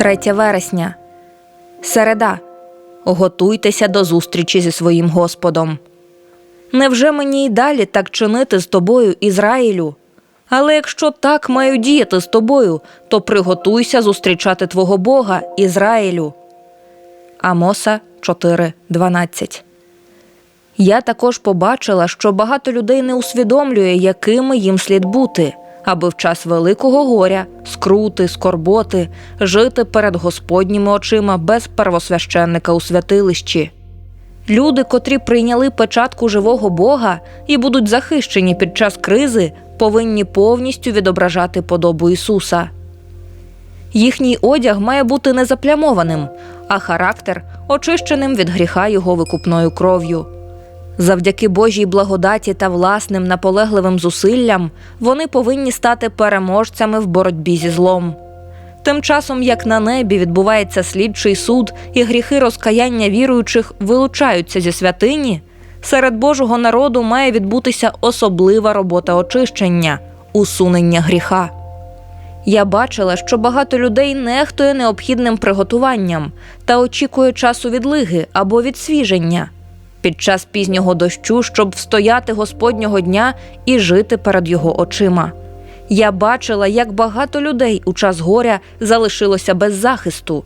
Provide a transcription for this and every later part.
3 вересня. Середа. Готуйтеся до зустрічі зі своїм Господом. Невже мені й далі так чинити з тобою, Ізраїлю? Але якщо так маю діяти з тобою, то приготуйся зустрічати твого Бога, Ізраїлю. Амоса 4.12 Я також побачила, що багато людей не усвідомлює, якими їм слід бути, аби в час великого горя, скрути, скорботи, жити перед Господніми очима без первосвященника у святилищі. Люди, котрі прийняли печатку живого Бога і будуть захищені під час кризи, повинні повністю відображати подобу Ісуса. Їхній одяг має бути не заплямованим, а характер очищеним від гріха його викупною кров'ю. Завдяки Божій благодаті та власним наполегливим зусиллям вони повинні стати переможцями в боротьбі зі злом. Тим часом, як на небі відбувається слідчий суд і гріхи розкаяння віруючих вилучаються зі святині, серед Божого народу має відбутися особлива робота очищення, усунення гріха. Я бачила, що багато людей нехтує необхідним приготуванням та очікує часу відлиги або відсвіження під час пізнього дощу, щоб встояти Господнього дня і жити перед його очима. Я бачила, як багато людей у час горя залишилося без захисту.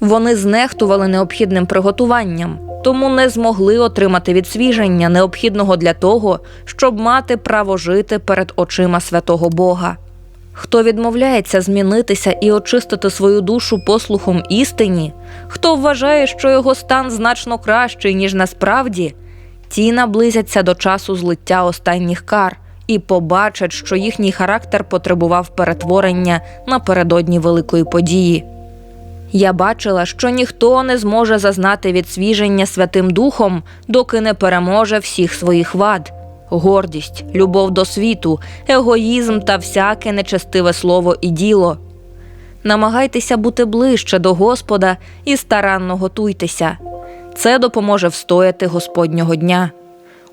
Вони знехтували необхідним приготуванням, тому не змогли отримати відсвіження, необхідного для того, щоб мати право жити перед очима святого Бога. Хто відмовляється змінитися і очистити свою душу послухом істині, хто вважає, що його стан значно кращий, ніж насправді, ті наблизяться до часу злиття останніх кар і побачать, що їхній характер потребував перетворення напередодні великої події. Я бачила, що ніхто не зможе зазнати відсвіження Святим Духом, доки не переможе всіх своїх вад гордість, любов до світу, егоїзм та всяке нечестиве слово і діло. Намагайтеся бути ближче до Господа і старанно готуйтеся. Це допоможе встояти Господнього дня.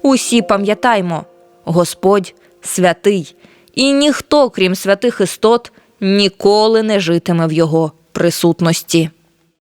Усі пам'ятаймо, Господь святий, і ніхто, крім святих істот, ніколи не житиме в його присутності.